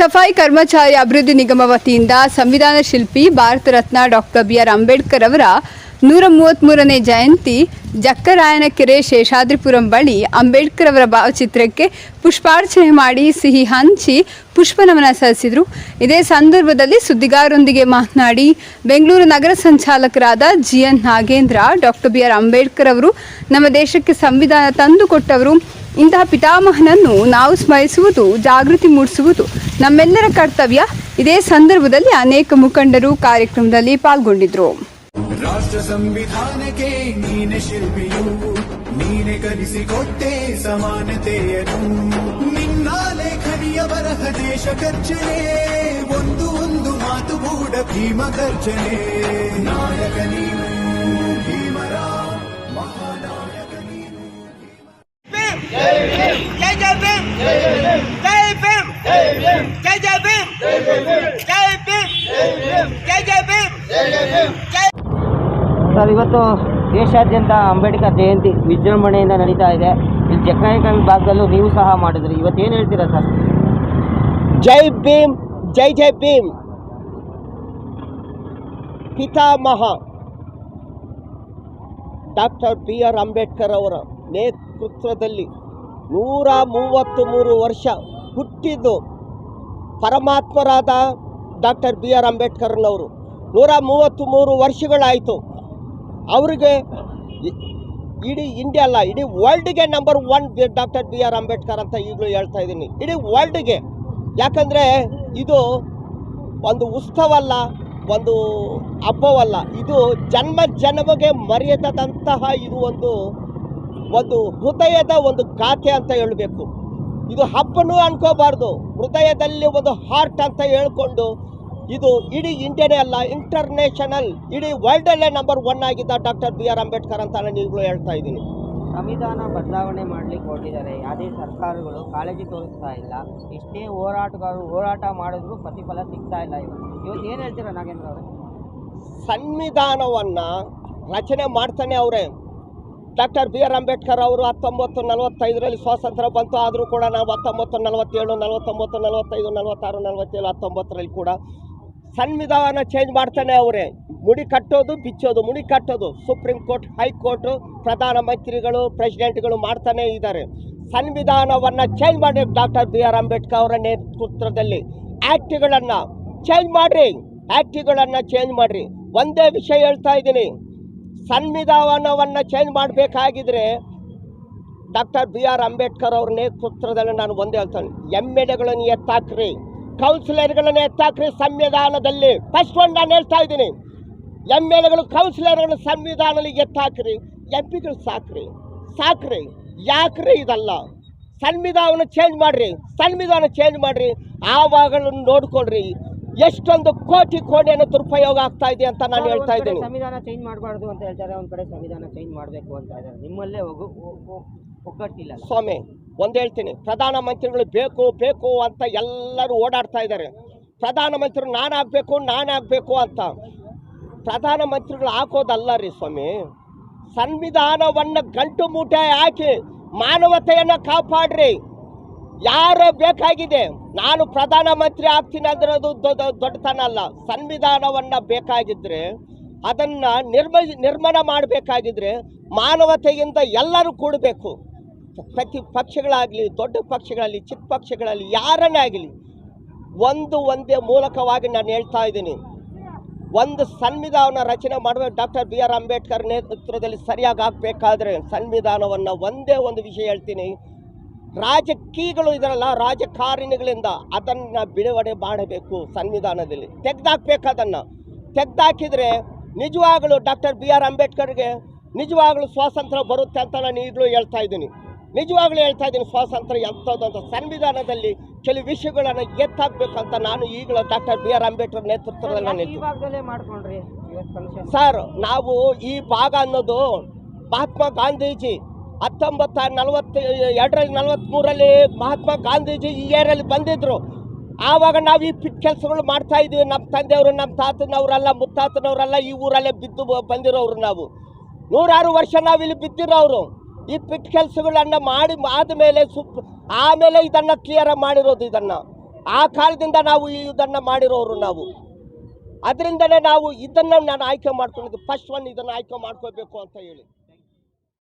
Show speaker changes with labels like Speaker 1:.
Speaker 1: ಸಫಾಯಿ ಕರ್ಮಚಾರಿ ಅಭಿವೃದ್ಧಿ ನಿಗಮ ವತಿಯಿಂದ ಸಂವಿಧಾನ ಶಿಲ್ಪಿ Bharat Ratna doctor B R Ambedkar ಅವರ ನೂರ ಮೂವತ್ತ್ಮೂರನೇ ಜಯಂತಿ ಜಕ್ಕರಾಯನಕೆರೆ ಶೇಷಾದ್ರಿಪುರಂ ಬಳಿ ಅಂಬೇಡ್ಕರ್ ಅವರ ಭಾವಚಿತ್ರಕ್ಕೆ ಪುಷ್ಪಾರ್ಚನೆ ಮಾಡಿ ಸಿಹಿ ಹಂಚಿ ಪುಷ್ಪನಮನ ಸಲ್ಲಿಸಿದರು. ಇದೇ ಸಂದರ್ಭದಲ್ಲಿ ಸುದ್ದಿಗಾರರೊಂದಿಗೆ ಮಾತನಾಡಿ ಬೆಂಗಳೂರು ನಗರ ಸಂಚಾಲಕರಾದ G N Nagendra, doctor B R Ambedkar ಅವರು ನಮ್ಮ ದೇಶಕ್ಕೆ ಸಂವಿಧಾನ ತಂದುಕೊಟ್ಟವರು ಇಂತಹ ಪಿತಾಮಹನನ್ನು ನಾವು ಸ್ಮರಿಸುವುದು, ಜಾಗೃತಿ ಮೂಡಿಸುವುದು ನಮ್ಮೆಲ್ಲರ ಕರ್ತವ್ಯ. ಇದೇ ಸಂದರ್ಭದಲ್ಲಿ ಅನೇಕ ಮುಖಂಡರು ಕಾರ್ಯಕ್ರಮದಲ್ಲಿ ಪಾಲ್ಗೊಂಡಿದ್ರು.
Speaker 2: ರಾಷ್ಟ್ರ ಸಂವಿಧಾನಕ್ಕೆ ನೀನೆ ಶಿಲ್ಪಿಯು, ನೀನೆ ಕಲಿಸಿಕೊಟ್ಟೆ ಸಮಾನತೆಯನ್ನು. ನಿನ್ನ ಲೇಖನಿಯ ಬರಹ ದೇಶ ಗರ್ಜನೆ, ಒಂದು ಒಂದು ಮಾತು ಕೂಡ ಭೀಮ ಗರ್ಜನೆ. ನಾಯಕ ನೀನು ಭೀಮರ
Speaker 3: ಮಹಾನ ಜೈ ಜೈ ಜೈ
Speaker 4: ಸರ್, ಇವತ್ತು ದೇಶಾದ್ಯಂತ ಅಂಬೇಡ್ಕರ್ ಜಯಂತಿ ವಿಜೃಂಭಣೆಯಿಂದ ನಡೀತಾ ಇದೆ. ಇಲ್ಲಿ ಜಕ್ನಾಯಕ ಭಾಗದಲ್ಲೂ ನೀವು ಸಹ ಮಾಡಿದ್ರಿ. ಏನು ಹೇಳ್ತೀರಾ ಸರ್?
Speaker 5: ಜೈ ಭೀಮ್, ಜೈ ಜೈ ಭೀಮ್. ಪಿತಾಮಹ ಡಾಕ್ಟರ್ ಬಿ ಆರ್ ಅಂಬೇಡ್ಕರ್ ಅವರ ನೇತೃತ್ವದಲ್ಲಿ ನೂರ ಮೂವತ್ತು ಮೂರು ವರ್ಷ ಹುಟ್ಟಿದ್ದು ಪರಮಾತ್ಮರಾದ ಡಾಕ್ಟರ್ ಬಿ ಆರ್ ಅಂಬೇಡ್ಕರ್ನವರು. ನೂರ ಮೂವತ್ತು ಮೂರು ವರ್ಷಗಳಾಯಿತು. ಅವರಿಗೆ ಇಡೀ ಇಂಡಿಯಾ ಅಲ್ಲ, ಇಡೀ ವರ್ಲ್ಡ್ಗೆ number one doctor B R Ambedkar ಅಂತ ಈಗಲೂ ಹೇಳ್ತಾ ಇದ್ದೀನಿ. ಇಡೀ ವರ್ಲ್ಡ್ಗೆ. ಯಾಕಂದರೆ ಇದು ಒಂದು ಉತ್ಸವ ಅಲ್ಲ ಒಂದು ಹಬ್ಬವಲ್ಲ. ಇದು ಜನ್ಮ ಜನ್ಮಗೆ ಮರೆಯದಂತಹ ಇದು ಒಂದು ಒಂದು ಹೃದಯದ ಒಂದು ಗಾಥೆ ಅಂತ ಹೇಳಬೇಕು. ಇದು ಹಬ್ಬನೂ ಅನ್ಕೋಬಾರ್ದು. ಹೃದಯದಲ್ಲಿ ಒಂದು ಹಾರ್ಟ್ ಅಂತ ಹೇಳ್ಕೊಂಡು ಇದು ಇಡೀ ಇಂಡಿಯಾನೇ ಅಲ್ಲ ಇಂಟರ್ನ್ಯಾಷನಲ್ ಇಡೀ ವರ್ಲ್ಡಲ್ಲೇ ನಂಬರ್ ಒನ್ ಆಗಿದ್ದ ಡಾಕ್ಟರ್ ಬಿ ಆರ್ ಅಂಬೇಡ್ಕರ್ ಅಂತ ನಾನು ಈಗಲೂ ಹೇಳ್ತಾ ಇದ್ದೀನಿ.
Speaker 4: ಸಂವಿಧಾನ ಬದಲಾವಣೆ ಮಾಡಲಿಕ್ಕೆ ಹೊರಟಿದ್ದಾರೆ. ಯಾವುದೇ ಸರ್ಕಾರಗಳು ಕಾಳಜಿ ತೋರಿಸ್ತಾ ಇಲ್ಲ. ಎಷ್ಟೇ ಹೋರಾಟಗಾರರು ಹೋರಾಟ ಮಾಡಿದ್ರು ಪ್ರತಿಫಲ ಸಿಗ್ತಾ ಇಲ್ಲ ಇವತ್ತು. ಇವತ್ತು ಏನು ಹೇಳ್ತೀರಾ ನಾಗೇಂದ್ರ ಅವರೇ?
Speaker 5: ಸಂವಿಧಾನವನ್ನು ರಚನೆ ಮಾಡ್ತಾನೆ ಅವರೇ. ಡಾಕ್ಟರ್ ಬಿ ಆರ್ ಅಂಬೇಡ್ಕರ್ ಅವರು ಹತ್ತೊಂಬತ್ತು ನಲವತ್ತೈದರಲ್ಲಿ ಸ್ವಾತಂತ್ರ್ಯ ಬಂತು. ಆದರೂ ಕೂಡ ನಾವು ಹತ್ತೊಂಬತ್ತು ನಲವತ್ತೇಳು, ನಲವತ್ತೊಂಬತ್ತು, ನಲವತ್ತೈದು, ನಲವತ್ತಾರು, ನಲವತ್ತೇಳು, ಹತ್ತೊಂಬತ್ತರಲ್ಲಿ ಕೂಡ ಸಂವಿಧಾನ ಚೇಂಜ್ ಮಾಡ್ತಾನೆ ಅವರೇ. ಮುಡಿ ಕಟ್ಟೋದು, ಬಿಚ್ಚೋದು, ಮುಡಿ ಕಟ್ಟೋದು. ಸುಪ್ರೀಂ ಕೋರ್ಟ್ ಹೈಕೋರ್ಟು ಪ್ರಧಾನಮಂತ್ರಿಗಳು ಪ್ರೆಸಿಡೆಂಟ್ಗಳು ಮಾಡ್ತಾನೆ ಇದ್ದಾರೆ. ಸಂವಿಧಾನವನ್ನು ಚೇಂಜ್ ಮಾಡಿ ಡಾಕ್ಟರ್ ಬಿ ಆರ್ ಅಂಬೇಡ್ಕರ್ ಅವರ ನೇತೃತ್ವದಲ್ಲಿ. ಆ್ಯಕ್ಟ್ಗಳನ್ನು ಚೇಂಜ್ ಮಾಡಿರಿ. ಆ್ಯಕ್ಟ್ಗಳನ್ನು ಚೇಂಜ್ ಮಾಡಿರಿ. ಒಂದೇ ವಿಷಯ ಹೇಳ್ತಾ ಇದ್ದೀನಿ. ಸಂವಿಧಾನವನ್ನು ಚೇಂಜ್ ಮಾಡಬೇಕಾಗಿದ್ರೆ ಡಾಕ್ಟರ್ ಬಿ ಆರ್ ಅಂಬೇಡ್ಕರ್ ಅವ್ರ ನೇತೃತ್ವದಲ್ಲಿ ನಾನು ಒಂದೇ ಹೇಳ್ತೇನೆ. ಎಂ ಎಲ್ ಎಗಳನ್ನು ಎತ್ತಾಕ್ರಿ ಕೌನ್ಸಿಲರ್ಗಳನ್ನು ಎತ್ತಾಕ್ರಿ ಸಂವಿಧಾನದಲ್ಲಿ. ಫಸ್ಟ್ ಒಂದು ನಾನು ಹೇಳ್ತಾ ಇದ್ದೀನಿ. ಎಂ ಎಲ್ ಎಗಳು ಕೌನ್ಸಿಲರ್ಗಳು ಸಂವಿಧಾನದಲ್ಲಿ ಎತ್ತಾಕ್ರಿ. ಎಂ ಪಿಗಳು ಸಾಕ್ರಿ. ಸಾಕ್ರಿ. ಯಾಕ್ರಿ ಇದಲ್ಲ? ಸಂವಿಧಾನ ಚೇಂಜ್ ಮಾಡ್ರಿ. ಸಂವಿಧಾನ ಚೇಂಜ್ ಮಾಡ್ರಿ. ಆವಾಗಲೂ ನೋಡ್ಕೊಳ್ರಿ. ಎಷ್ಟೊಂದು ಕೋಟಿ ಕೋಟಿಯನ್ನು ದುರುಪಯೋಗ ಆಗ್ತಾ ಇದೆ ಅಂತ ನಾನು ಹೇಳ್ತಾ ಇದ್ದೀನಿ.
Speaker 4: ಸಂವಿಧಾನ ಚೇಂಜ್ ಮಾಡಬಾರ್ದು ಅಂತ ಹೇಳ್ತಾರೆ ಒಂದ್ ಕಡೆ ಸಂವಿಧಾನ ಚೇಂಜ್ ಮಾಡಬೇಕು ಅಂತ ಇದ್ದಾರೆ ನಿಮ್ಮಲ್ಲೇ ಒಗ್ಗಟ್ಟಿಲ್ಲ
Speaker 5: ಸ್ವಾಮಿ ಒಂದ್ ಹೇಳ್ತೀನಿ. ಪ್ರಧಾನ ಮಂತ್ರಿಗಳು ಬೇಕು ಬೇಕು ಅಂತ ಎಲ್ಲರೂ ಓಡಾಡ್ತಾ ಇದ್ದಾರೆ. ಪ್ರಧಾನಮಂತ್ರಿ ನಾನು ಆಗಬೇಕು ನಾನು ಆಗಬೇಕು ಅಂತ. ಪ್ರಧಾನಮಂತ್ರಿಗಳು ಹಾಕೋದಲ್ಲ ರೀ ಸ್ವಾಮಿ. ಸಂವಿಧಾನವನ್ನು ಗಂಟು ಮೂಟೆ ಹಾಕಿ ಮಾನವತೆಯನ್ನು ಕಾಪಾಡ್ರಿ. ಯಾರು ಬೇಕಾಗಿದೆ? ನಾನು ಪ್ರಧಾನಮಂತ್ರಿ ಆಗ್ತೀನಿ ಅಂದ್ರೆ ಅದು ದೊಡ್ಡ ದೊಡ್ಡತನ ಅಲ್ಲ. ಸಂವಿಧಾನವನ್ನು ಬೇಕಾಗಿದ್ರೆ, ಅದನ್ನು ನಿರ್ಮ ನಿರ್ಮಾಣ ಮಾಡಬೇಕಾಗಿದ್ರೆ ಮಾನವತೆಯಿಂದ ಎಲ್ಲರೂ ಕೂಡಬೇಕು. ಪ್ರತಿ ಪಕ್ಷಗಳಾಗಲಿ, ದೊಡ್ಡ ಪಕ್ಷಗಳಲ್ಲಿ ಚಿಕ್ಕ ಪಕ್ಷಗಳಲ್ಲಿ ಯಾರನ್ನೇ ಆಗಲಿ, ಒಂದು ಒಂದೇ ಮೂಲಕವಾಗಿ ನಾನು ಹೇಳ್ತಾ ಇದ್ದೀನಿ. ಒಂದು ಸಂವಿಧಾನ ರಚನೆ ಮಾಡಬೇಕು ಡಾಕ್ಟರ್ ಬಿ ಆರ್ ಅಂಬೇಡ್ಕರ್ ನೇತೃತ್ವದಲ್ಲಿ ಸರಿಯಾಗಿ ಆಗಬೇಕಾದ್ರೆ ಸಂವಿಧಾನವನ್ನು ಒಂದೇ ಒಂದು ವಿಷಯ ಹೇಳ್ತೀನಿ. ರಾಜಕೀಯಗಳು ಇದರಲ್ಲ ರಾಜಕಾರಣಿಗಳಿಂದ ಅದನ್ನು ಬಿಡುಗಡೆ ಮಾಡಬೇಕು ಸಂವಿಧಾನದಲ್ಲಿ. ತೆಗೆದಾಕ್ಬೇಕು ಅದನ್ನು ತೆಗ್ದಾಕಿದ್ರೆ ನಿಜವಾಗಲೂ ಡಾಕ್ಟರ್ ಬಿ ಆರ್ ಅಂಬೇಡ್ಕರ್ಗೆ ನಿಜವಾಗಲೂ ಸ್ವಾತಂತ್ರ್ಯ ಬರುತ್ತೆ ಅಂತ ನಾನು ಈಗಲೂ ಹೇಳ್ತಾ ಇದ್ದೀನಿ. ನಿಜವಾಗ್ಲೂ ಹೇಳ್ತಾ ಇದ್ದೀನಿ ಸ್ವಾತಂತ್ರ್ಯ ಎಂಥದ್ದು ಸಂವಿಧಾನದಲ್ಲಿ ಕೆಲವು ವಿಷಯಗಳನ್ನು ಎತ್ತಾಕ್ಬೇಕಂತ ನಾನು ಈಗಲೂ ಡಾಕ್ಟರ್ ಬಿ ಆರ್ ಅಂಬೇಡ್ಕರ್ ನೇತೃತ್ವದಲ್ಲಿ ಸರ್ ನಾವು ಈ ಭಾಗ ಅನ್ನೋದು ಮಹಾತ್ಮ ಗಾಂಧೀಜಿ ಹತ್ತೊಂಬತ್ತ ನಲವತ್ತ ಎರಡರಲ್ಲಿ ನಲವತ್ತ್ಮೂರಲ್ಲಿ ಮಹಾತ್ಮ ಗಾಂಧೀಜಿ ಈ ಏರಲ್ಲಿ ಬಂದಿದ್ರು. ಆವಾಗ ನಾವು ಈ ಪಿಟ್ ಕೆಲಸಗಳು ಮಾಡ್ತಾ ಇದ್ದೀವಿ ನಮ್ಮ ತಂದೆಯವರು ನಮ್ಮ ತಾತನವರೆಲ್ಲ, ಮುತ್ತಾತನವರೆಲ್ಲ, ಈ ಊರಲ್ಲೇ ಬಿದ್ದು ಬಂದಿರೋರು ನಾವು. ನೂರಾರು ವರ್ಷ ನಾವು ಇಲ್ಲಿ ಬಿದ್ದಿರೋರು. ಈ ಪಿಟ್ ಕೆಲಸಗಳನ್ನ ಮಾಡಿ ಆದಮೇಲೆ ಸುಪ್, ಆಮೇಲೆ ಇದನ್ನು ಕ್ಲಿಯರ್ ಮಾಡಿರೋದು ಇದನ್ನು. ಆ ಕಾಲದಿಂದ ನಾವು ಇದನ್ನು ಮಾಡಿರೋರು ನಾವು. ಅದರಿಂದಲೇ ನಾವು ಇದನ್ನು ನಾನು ಆಯ್ಕೆ ಮಾಡ್ಕೊಂಡಿದ್ದು. ಫಸ್ಟ್ ಒನ್ ಇದನ್ನು ಆಯ್ಕೆ ಮಾಡ್ಕೋಬೇಕು ಅಂತ ಹೇಳಿ.